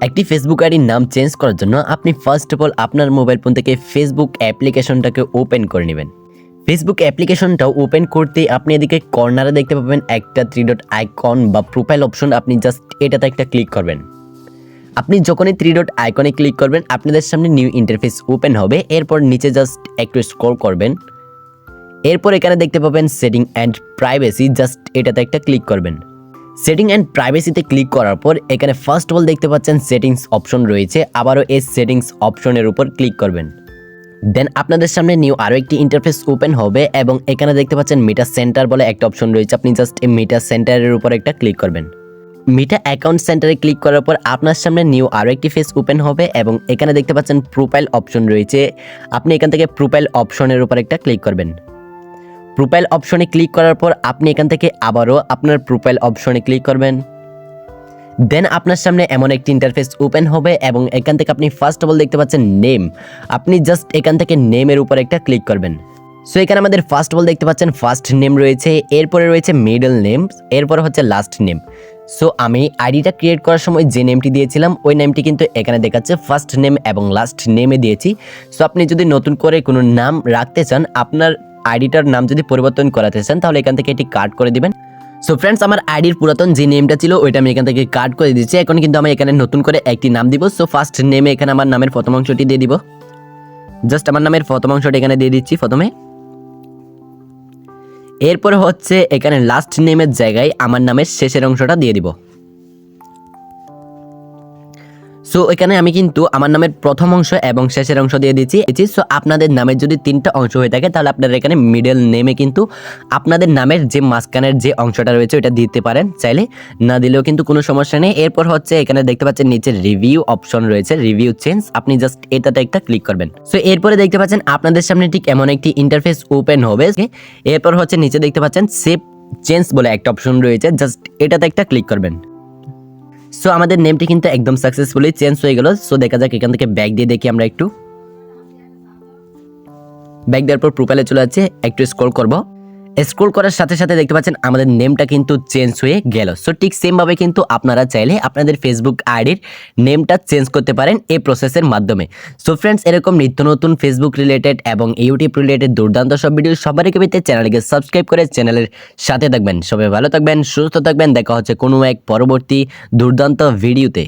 একটি ফেসবুক আইডির নাম চেঞ্জ করার জন্য আপনি ফার্স্ট অফ অল আপনার মোবাইল ফোন থেকে ফেসবুক অ্যাপ্লিকেশনটাকে ওপেন করে নেবেন। ফেসবুক অ্যাপ্লিকেশনটা ওপেন করতে আপনি এদিকে কর্নারে দেখতে পাবেন একটা থ্রি ডট আইকন বা প্রোফাইল অপশন আপনি জাস্ট এটাতে একটা ক্লিক করবেন। আপনি যখনই থ্রি ডট আইকনে ক্লিক করবেন, আপনাদের সামনে নিউ ইন্টারফেস ওপেন হবে। এরপর নিচে জাস্ট একটু স্ক্রল করবেন। এরপর এখানে দেখতে পাবেন সেটিং অ্যান্ড প্রাইভেসি জাস্ট এটাতে একটা ক্লিক করবেন। সেটিং অ্যান্ড প্রাইভেসিতে ক্লিক করার পর, এখানে ফার্স্ট অল দেখতে পাচ্ছেন সেটিংস অপশন রয়েছে। আবারও এই সেটিংস অপশনের উপর ক্লিক করবেন। দেন আপনাদের সামনে নিউ আরও একটি ইন্টারফেস ওপেন হবে এবং এখানে দেখতে পাচ্ছেন মিটা সেন্টার বলে একটা অপশন রয়েছে। আপনি জাস্ট এই মিটা সেন্টারের উপর একটা ক্লিক করবেন। মিটা অ্যাকাউন্ট সেন্টারে ক্লিক করার পর আপনার সামনে নিউ আরও একটি ফেস ওপেন হবে এবং এখানে দেখতে পাচ্ছেন প্রোফাইল অপশন রয়েছে। আপনি এখান থেকে প্রোফাইল অপশনের উপর একটা ক্লিক করবেন। প্রোফাইল অপশনে ক্লিক করার পর আপনি এখান থেকে আবারও আপনার প্রোফাইল অপশনে ক্লিক করবেন। দেন আপনার সামনে এমন একটি ইন্টারফেস ওপেন হবে এবং এখান থেকে আপনি ফার্স্ট অফ অল দেখতে পাচ্ছেন নেম আপনি জাস্ট এখান থেকে নেমের উপর একটা ক্লিক করবেন। সো এখানে আমাদের ফার্স্ট অল দেখতে পাচ্ছেন ফার্স্ট নেম রয়েছে, এরপরে রয়েছে মিডল নেম এরপরে হচ্ছে লাস্ট নেম সো আমি আইডিটা ক্রিয়েট করার সময় যে নেমটি দিয়েছিলাম, ওই নেমটি কিন্তু এখানে দেখাচ্ছে ফার্স্ট নেম এবং লাস্ট নেমে দিয়েছি। সো আপনি যদি নতুন করে কোনো নাম রাখতে চান, আপনার আইডিটার নাম যদি পরিবর্তন করাতে চান, তাহলে এখান থেকে এটি কাট করে দিবেন। সো ফ্রেন্ডস আমার আইডির পুরাতন যে নেমটা ছিল, ওইটা আমি এখান থেকে কাট করে দিচ্ছি। এখন কিন্তু আমি এখানে নতুন করে একটি নাম দিব। সো ফার্স্ট নেমে এখানে আমার নামের প্রথম অংশটি দিয়ে দিব। জাস্ট আমার নামের প্রথম অংশটি এখানে দিয়ে দিচ্ছি প্রথমে। এরপর হচ্ছে এখানে লাস্ট নেমের জায়গায় আমার নামের শেষের অংশটা দিয়ে দিব। সো এখানে আমি কিন্তু আমার নামের প্রথম অংশ এবং শেষের অংশ দিয়ে দিচ্ছি সো আপনাদের নামের যদি তিনটা অংশ হয়ে থাকে, তাহলে আপনারা এখানে মিডল নেমে কিন্তু আপনাদের নামের যে মাঝখানের যে অংশটা রয়েছে ওটা দিতে পারেন চাইলে। না দিলেও কিন্তু কোনো সমস্যা নেই। এরপর হচ্ছে, এখানে দেখতে পাচ্ছেন নিচে রিভিউ অপশন রয়েছে রিভিউ চেঞ্জ আপনি জাস্ট এটাতে একটা ক্লিক করবেন। সো এরপরে দেখতে পাচ্ছেন আপনাদের সামনে ঠিক এমন একটি ইন্টারফেস ওপেন হবে। এরপর হচ্ছে নিচে দেখতে পাচ্ছেন সেভ চেঞ্জ বলে একটা অপশন রয়েছে। জাস্ট এটাতে একটা ক্লিক করবেন। সো আমাদের নেমটি কিন্তু একদম সাকসেসফুলি চেঞ্জ হয়ে গেল। সো দেখা যাক, এখান থেকে ব্যাগ দিয়ে দেখি আমরা একটু। ব্যাগ দেওয়ার পর প্রোফাইলে চলে যাচ্ছে। একটু স্ক্রল করব। স্ক্রল করার সাথে সাথে দেখতে পাচ্ছেন আমাদের নেমটা কিন্তু চেঞ্জ হয়ে গেল। সো ঠিক সেমভাবে কিন্তু আপনারা চাইলে আপনাদের ফেসবুক আইডির নেমটা চেঞ্জ করতে পারেন এই প্রসেসের মাধ্যমে। সো ফ্রেন্ডস এরকম নিত্য নতুন ফেসবুক রিলেটেড এবং ইউটিউব রিলেটেড দুর্দান্ত সব ভিডিও সবার পেতে চ্যানেলকে সাবস্ক্রাইব করে চ্যানেলের সাথে থাকবেন। সবাই ভালো থাকবেন, সুস্থ থাকবেন। দেখা হচ্ছে কোনো এক পরবর্তী দুর্দান্ত ভিডিওতে